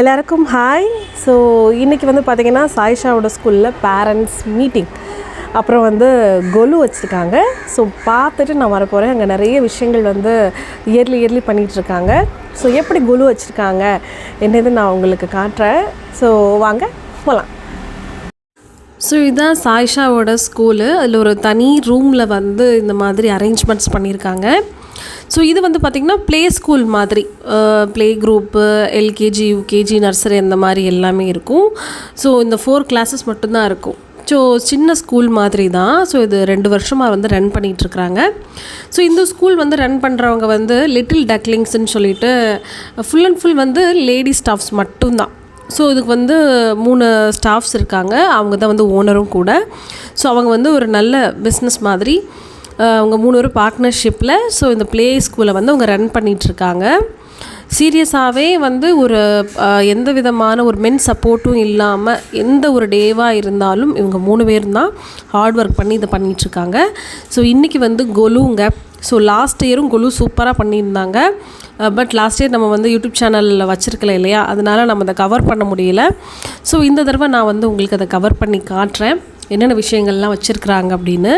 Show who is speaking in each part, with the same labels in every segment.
Speaker 1: எல்லாருக்கும் hi so இன்றைக்கி வந்து பார்த்திங்கன்னா சாயிஷாவோட ஸ்கூலில் பேரண்ட்ஸ் மீட்டிங் அப்புறம் வந்து கொலு வச்சுருக்காங்க. ஸோ பார்த்துட்டு நான் வரப்போகிறேன் அங்கே நிறைய விஷயங்கள் வந்து இயர்லி இயர்லி பண்ணிகிட்ருக்காங்க ஸோ எப்படி கொலு வச்சுருக்காங்க? என்னது நான் உங்களுக்கு காட்டுறேன். ஸோ வாங்க போகலாம் ஸோ இதுதான் சாயிஷாவோட ஸ்கூலு அதில் ஒரு தனி ரூமில் வந்து இந்த மாதிரி அரேஞ்ச்மெண்ட்ஸ் பண்ணியிருக்காங்க ஸோ இது வந்து பார்த்திங்கன்னா ப்ளே ஸ்கூல் மாதிரி play group LKG UKG nursery அந்த மாதிரி எல்லாமே இருக்கும். ஸோ இந்த ஃபோர் கிளாஸஸ் மட்டும்தான் இருக்கும். ஸோ சின்ன ஸ்கூல் மாதிரி தான். ஸோ இது ரெண்டு வருஷமாக வந்து ரன் பண்ணிகிட்ருக்குறாங்க ஸோ இந்த ஸ்கூல் வந்து ரன் பண்ணுறவங்க வந்து லிட்டில் டக்லிங்ஸ்ன்னு சொல்லிட்டு ஃபுல் அண்ட் ஃபுல் வந்து லேடி ஸ்டாஃப்ஸ் மட்டும்தான். ஸோ இதுக்கு வந்து மூணு ஸ்டாஃப்ஸ் இருக்காங்க. அவங்க தான் வந்து ஓனரும் கூட. ஸோ அவங்க வந்து ஒரு நல்ல பிஸ்னஸ் மாதிரி அவங்க மூணு பேரும் பார்ட்னர்ஷிப்பில் ஸோ இந்த ப்ளே ஸ்கூலை வந்து அவங்க ரன் பண்ணிகிட்ருக்காங்க சீரியஸாகவே வந்து ஒரு எந்த விதமான ஒரு மென் சப்போர்ட்டும் இல்லாமல் எந்த ஒரு டேவாக இருந்தாலும் இவங்க மூணு பேரும் தான் ஹார்ட் ஒர்க் பண்ணி இதை பண்ணிகிட்ருக்காங்க ஸோ இன்றைக்கி வந்து கொலுங்க. ஸோ லாஸ்ட் இயரும் கொலு சூப்பராக பண்ணியிருந்தாங்க. பட் லாஸ்ட் இயர் நம்ம வந்து யூடியூப் சேனலில் வச்சுருக்கல இல்லையா? அதனால் நம்ம அதை கவர் பண்ண முடியல. ஸோ இந்த தடவை நான் வந்து உங்களுக்கு அதை கவர் பண்ணி காட்டுறேன். என்னென்ன விஷயங்கள்லாம் வச்சுருக்குறாங்க அப்படின்னு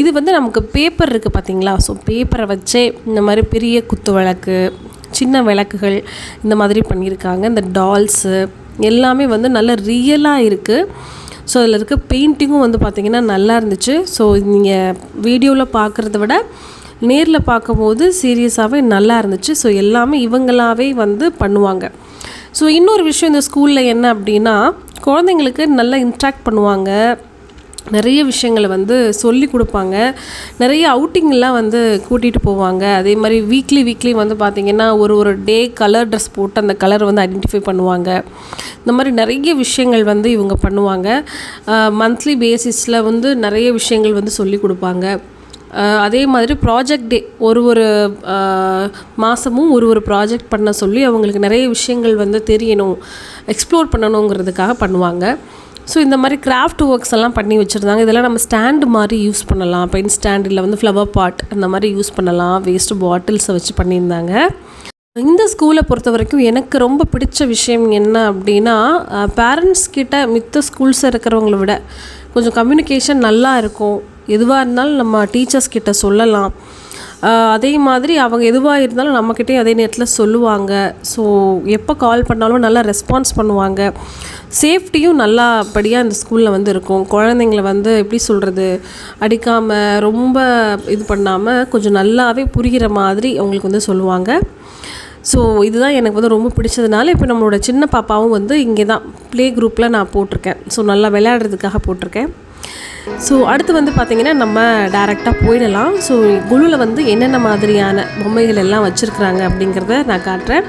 Speaker 1: இது வந்து நமக்கு பேப்பர் இருக்குது பார்த்தீங்களா ஸோ பேப்பரை வச்சே இந்த மாதிரி பெரிய குத்து விளக்கு சின்ன விளக்குகள் இந்த மாதிரி பண்ணியிருக்காங்க. இந்த டால்ஸு எல்லாமே வந்து நல்ல ரியலாக இருக்குது ஸோ அதில் இருக்க பெயிண்டிங்கும் வந்து பார்த்திங்கன்னா நல்லா இருந்துச்சு. ஸோ நீங்கள் வீடியோவில் பார்க்குறத விட நேரில் பார்க்கும்போது சீரியஸாகவே நல்லா இருந்துச்சு. ஸோ எல்லாமே இவங்களாவே வந்து பண்ணுவாங்க. ஸோ இன்னொரு விஷயம் இந்த ஸ்கூலில் என்ன அப்படின்னா குழந்தைங்களுக்கு நல்லா இன்ட்ராக்ட் பண்ணுவாங்க. நிறைய விஷயங்களை வந்து சொல்லி கொடுப்பாங்க. நிறைய அவுட்டிங்லாம் வந்து கூட்டிகிட்டு போவாங்க. அதே மாதிரி வீக்லி வீக்லி வந்து பார்த்திங்கன்னா ஒரு ஒரு டே கலர் ட்ரெஸ் போட்டு அந்த கலர் வந்து ஐடென்டிஃபை பண்ணுவாங்க. இந்த மாதிரி நிறைய விஷயங்கள் வந்து இவங்க பண்ணுவாங்க. மந்த்லி பேசிஸில் வந்து நிறைய விஷயங்கள் வந்து சொல்லி கொடுப்பாங்க. அதே மாதிரி ப்ராஜெக்ட் டே ஒரு ஒரு மாதமும் ஒரு ஒரு ப்ராஜெக்ட் பண்ண சொல்லி அவங்களுக்கு நிறைய விஷயங்கள் வந்து தெரியணும் எக்ஸ்ப்ளோர் பண்ணணுங்கிறதுக்காக பண்ணுவாங்க. ஸோ இந்த மாதிரி கிராஃப்ட் ஒர்க்ஸ் எல்லாம் பண்ணி வச்சுருந்தாங்க. இதெல்லாம் நம்ம ஸ்டாண்டு மாதிரி யூஸ் பண்ணலாம். பென் ஸ்டாண்ட் இல்லை வந்து ஃப்ளவர் பாட் அந்த மாதிரி யூஸ் பண்ணலாம். வேஸ்ட் பாட்டில்ஸை வச்சு பண்ணியிருந்தாங்க. இந்த ஸ்கூலை பொறுத்த வரைக்கும் எனக்கு ரொம்ப பிடிச்ச விஷயம் என்ன அப்படின்னா பேரண்ட்ஸ் கிட்ட மித்த ஸ்கூல்ஸ் இருக்கிறவங்கள விட கொஞ்சம் கம்யூனிகேஷன் நல்லா இருக்கும். எதுவாக இருந்தாலும் நம்ம டீச்சர்ஸ் கிட்ட சொல்லலாம். அதே மாதிரி அவங்க எதுவாக இருந்தாலும் நம்மக்கிட்டே அதே நேரத்தில் சொல்லுவாங்க. ஸோ எப்போ கால் பண்ணாலும் நல்லா ரெஸ்பான்ஸ் பண்ணுவாங்க. சேஃப்டியும் நல்லபடியாக இந்த ஸ்கூலில் வந்து இருக்கும். குழந்தைங்கள வந்து எப்படி சொல்கிறது அடிக்காமல் ரொம்ப இது பண்ணாமல் கொஞ்சம் நல்லாவே புரிகிற மாதிரி அவங்களுக்கு வந்து சொல்லுவாங்க. ஸோ இதுதான் எனக்கு வந்து ரொம்ப பிடிச்சதுனால இப்போ நம்மளோட சின்ன பாப்பாவும் வந்து இங்கே தான் ப்ளே குரூப்பில் நான் போட்டிருக்கேன். ஸோ நல்லா விளையாடுறதுக்காக போட்டிருக்கேன். ஸோ அடுத்து வந்து பார்த்திங்கன்னா நம்ம டேரெக்டாக போயிடலாம். ஸோ குழுவில் வந்து என்னென்ன மாதிரியான பொம்மைகள் எல்லாம் வச்சுருக்குறாங்க அப்படிங்கிறத நான் காட்டுறேன்.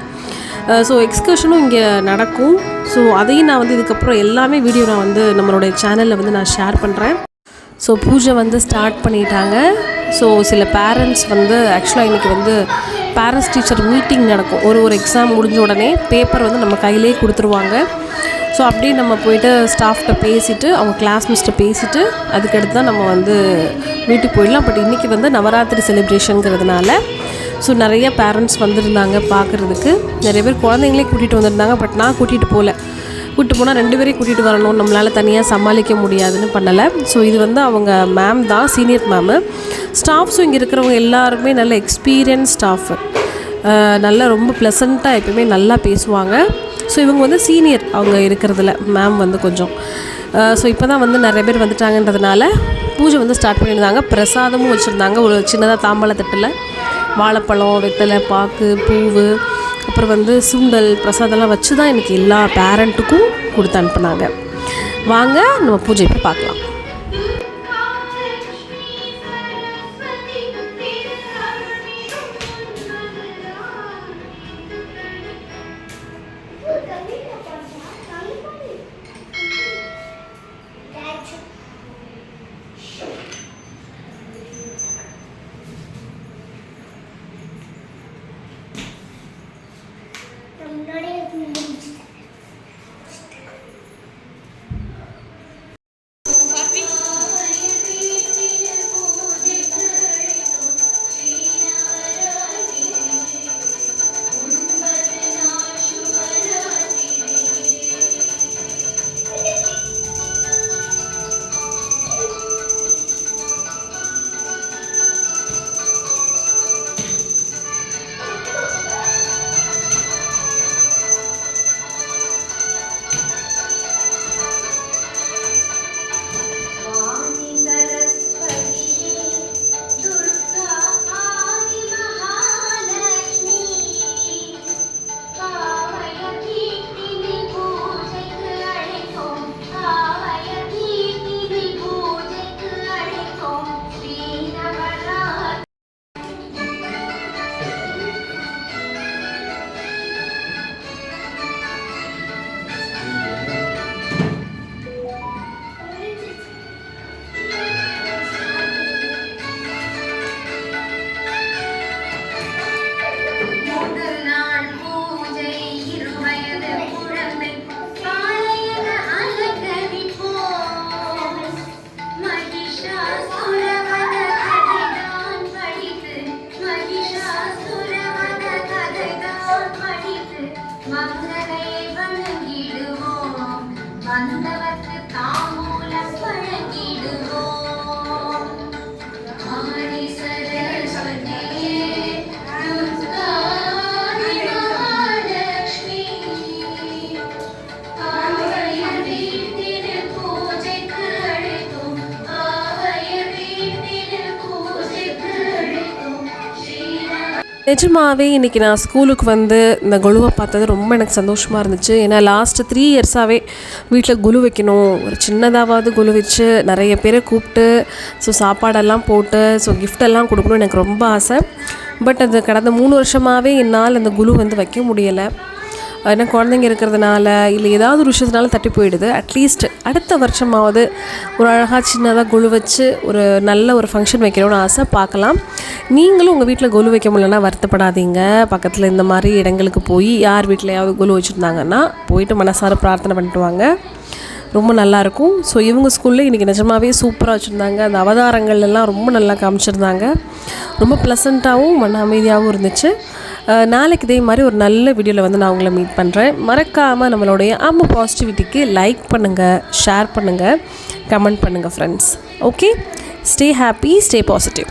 Speaker 1: ஸோ எக்ஸ்கர்ஷனும் இங்கே நடக்கும். ஸோ அதையும் நான் வந்து இதுக்கப்புறம் எல்லாமே வீடியோ நான் வந்து நம்மளுடைய சேனலில் வந்து நான் ஷேர் பண்ணுறேன் ஸோ பூஜை வந்து ஸ்டார்ட் பண்ணிட்டாங்க. ஸோ சில பேரண்ட்ஸ் வந்து ஆக்சுவலாக இன்றைக்கி வந்து பேரண்ட்ஸ் டீச்சர் மீட்டிங் நடக்கும். ஒரு ஒரு எக்ஸாம் முடிஞ்ச உடனே பேப்பர் வந்து நம்ம கையிலே கொடுத்துருவாங்க. ஸோ அப்படியே நம்ம போயிட்டு ஸ்டாஃப்கிட்ட பேசிவிட்டு அவங்க கிளாஸ் மிஸ்ட்டை பேசிவிட்டு அதுக்கடுத்து தான் நம்ம வந்து வீட்டுக்கு போயிடலாம். பட் இன்றைக்கி வந்து நவராத்திரி செலிப்ரேஷனுங்கிறதுனால ஸோ நிறைய பேரண்ட்ஸ் வந்திருந்தாங்க பார்க்குறதுக்கு. நிறைய பேர் குழந்தைங்களே கூட்டிகிட்டு வந்திருந்தாங்க. பட் நான் கூட்டிகிட்டு போகல. கூப்பிட்டு போனால் ரெண்டு பேரையும் கூட்டிகிட்டு வரணும். நம்மளால் தனியாக சமாளிக்க முடியாதுன்னு பண்ணலை. ஸோ இது வந்து அவங்க மேம் தான் சீனியர் மேமு ஸ்டாஃப்ஸும் இங்கே இருக்கிறவங்க எல்லாருமே நல்ல எக்ஸ்பீரியன்ஸ் ஸ்டாஃபு நல்லா ரொம்ப ப்ளசண்ட்டாக எப்பயுமே நல்லா பேசுவாங்க. ஸோ இவங்க வந்து சீனியர் அவங்க இருக்கிறதுல மேம் வந்து கொஞ்சம். ஸோ இப்போ தான் வந்து நிறைய பேர் வந்துட்டாங்கன்றதுனால பூஜை வந்து ஸ்டார்ட் பண்ணியிருந்தாங்க. பிரசாதமும் வச்சுருந்தாங்க. ஒரு சின்னதாக தாம்பாளத்தட்டில் வாழைப்பழம் வெத்தலை பாக்கு பூவு. அப்புறம் வந்து சுண்டல் பிரசாதெல்லாம் வச்சு தான் எனக்கு எல்லா பேரண்ட்டுக்கும் கொடுத்து அனுப்புனாங்க. வாங்க நம்ம பூஜை போய் பார்க்கலாம்.
Speaker 2: முன்னாடியே കൊണ്ടോടി
Speaker 1: நிஜமாவே இன்றைக்கி நான் ஸ்கூலுக்கு வந்து இந்த கொலுவை பார்த்தது ரொம்ப எனக்கு சந்தோஷமாக இருந்துச்சு. ஏன்னா லாஸ்ட்டு த்ரீ இயர்ஸாகவே வீட்டில் குழு வைக்கணும். ஒரு சின்னதாவது குழு வச்சு நிறைய பேரை கூப்பிட்டு ஸோ சாப்பாடெல்லாம் போட்டு ஸோ கிஃப்டெல்லாம் கொடுக்கணும்னு எனக்கு ரொம்ப ஆசை. பட் அது கடந்த மூணு வருஷமாகவே என்னால் அந்த குழு வந்து வைக்க முடியலை. ஏன்னா குழந்தைங்க இருக்கிறதுனால இல்லை ஏதாவது ஒரு விஷயத்தினால தட்டி போயிடுது. அட்லீஸ்ட் அடுத்த வருஷமாவது ஒரு அழகாக சின்னதாக கொலு வச்சு ஒரு நல்ல ஒரு ஃபங்க்ஷன் வைக்கணும்னு ஆசை பார்க்கலாம். நீங்களும் உங்கள் வீட்டில் கொலு வைக்க முடியலன்னா வருத்தப்படாதீங்க. பக்கத்தில் இந்த மாதிரி இடங்களுக்கு போய் யார் வீட்டிலையாவது கொலு வச்சுருந்தாங்கன்னா போயிட்டு மனசார பிரார்த்தனை பண்ணிட்டு வாங்க. ரொம்ப நல்லாயிருக்கும் ஸோ இவங்க ஸ்கூலில் இன்றைக்கி நிஜமாகவே சூப்பராக வச்சுருந்தாங்க. அந்த அவதாரங்கள் எல்லாம் ரொம்ப நல்லா காமிச்சிருந்தாங்க. ரொம்ப ப்ளசண்ட்டாகவும் மன அமைதியாகவும் இருந்துச்சு. நாளைக்கு இதே மாதிரி ஒரு நல்ல வீடியோவில் வந்து நான் உங்களை மீட் பண்ணுறேன் மறக்காமல் நம்மளுடைய ஆமா பாசிட்டிவிட்டிக்கு லைக் பண்ணுங்கள் ஷேர் பண்ணுங்கள் கமெண்ட் பண்ணுங்கள் friends okay stay happy stay positive